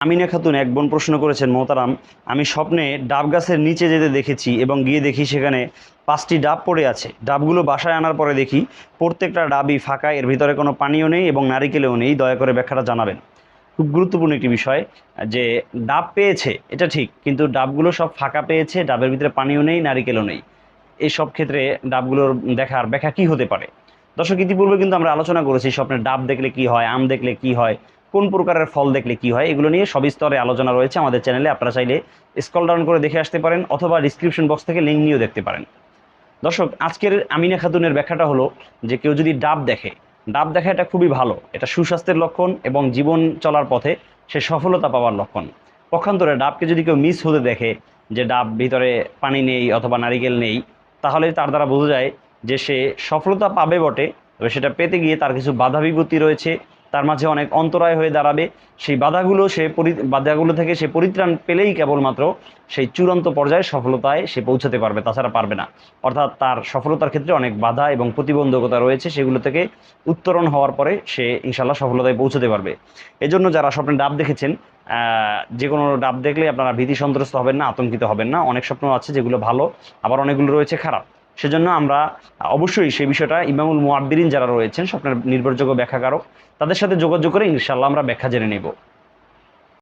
আমিনা খাতুন এক বোন প্রশ্ন করেছেন, মোহতারাম, আমি স্বপ্নে ডাব গাছের নিচে যেতে দেখেছি এবং গিয়ে দেখি সেখানে পাঁচটি ডাব পড়ে আছে। ডাবগুলো বাসায় আনার পরে দেখি প্রত্যেকটা ডাবই ফাঁকা, এর ভিতরে কোনো পানিও নেই এবং নারিকেলেও নেই। দয়া করে ব্যাখ্যাটা জানাবেন। খুব গুরুত্বপূর্ণ একটি বিষয় যে, ডাব পেয়েছে, এটা ঠিক, কিন্তু ডাবগুলো সব ফাঁকা পেয়েছে, ডাবের ভিতরে পানিও নেই, নারিকেলও নেই। এই সব ক্ষেত্রে ডাবগুলোর দেখার ব্যাখ্যা কি হতে পারে? দর্শক, ইতিপূর্বে কিন্তু আমরা আলোচনা করেছি স্বপ্নের ডাব দেখলে কি হয়, আম দেখলে কি হয়। কোন প্রকারের ফল দেখলে কি হয়, এগুলো নিয়ে সবিস্তরে আলোচনা রয়েছে। আমাদের চ্যানেলে আপনারা চাইলে স্কল ডাউন করে দেখে আসতে পারেন অথবা ডিসক্রিপশন বক্স থেকে লিঙ্ক নিয়েও দেখতে পারেন। দর্শক, আজকের আমিনা খাতুনের ব্যাখ্যাটা হলো যে কেউ যদি ডাব দেখে, ডাব দেখা এটা খুবই ভালো। এটা সুস্বাস্থ্যের লক্ষণ এবং জীবন চলার পথে সে সফলতা পাওয়ার লক্ষণ। পক্ষান্তরে ডাবকে যদি কেউ মিস হতে দেখে যে ডাব ভিতরে পানি নেই অথবা নারিকেল নেই, তাহলে তার দ্বারা বোঝা যায় যে সে সফলতা পাবে বটে, তবে সেটা পেতে গিয়ে তার কিছু বাধা বিপত্তি রয়েছে তার মাঝে অনেক অন্তরায় হয়ে দাঁড়াবে। সেই বাধাগুলো সে পরি বাধাগুলো থেকে সে পরিত্রাণ পেলেই কেবলমাত্র সেই চূড়ান্ত পর্যায়ে সফলতায় সে পৌঁছাতে পারবে, তাছাড়া পারবে না। অর্থাৎ তার সফলতার ক্ষেত্রে অনেক বাধা এবং প্রতিবন্ধকতা রয়েছে, সেগুলো থেকে উত্তরণ হওয়ার পরে সে ইনশাল্লাহ সফলতায় পৌঁছতে পারবে। এজন্য যারা স্বপ্নে ডাব দেখেছেন যে কোনো ডাব দেখলে আপনারা ভীতি সন্ত্রস্ত হবেন না, আতঙ্কিত হবেন না। অনেক স্বপ্ন আছে যেগুলো ভালো, আবার অনেকগুলো রয়েছে খারাপ। সেজন্য আমরা অবশ্যই সেই বিষয়টা ইমামুল মুআব্বিরিন যারা রয়েছেন, স্বপ্নের নির্ভরযোগ্য ব্যাখ্যাকারক, তাদের সাথে যোগাযোগ করে ইনশাল্লাহ আমরা ব্যাখ্যা জেনে নেব।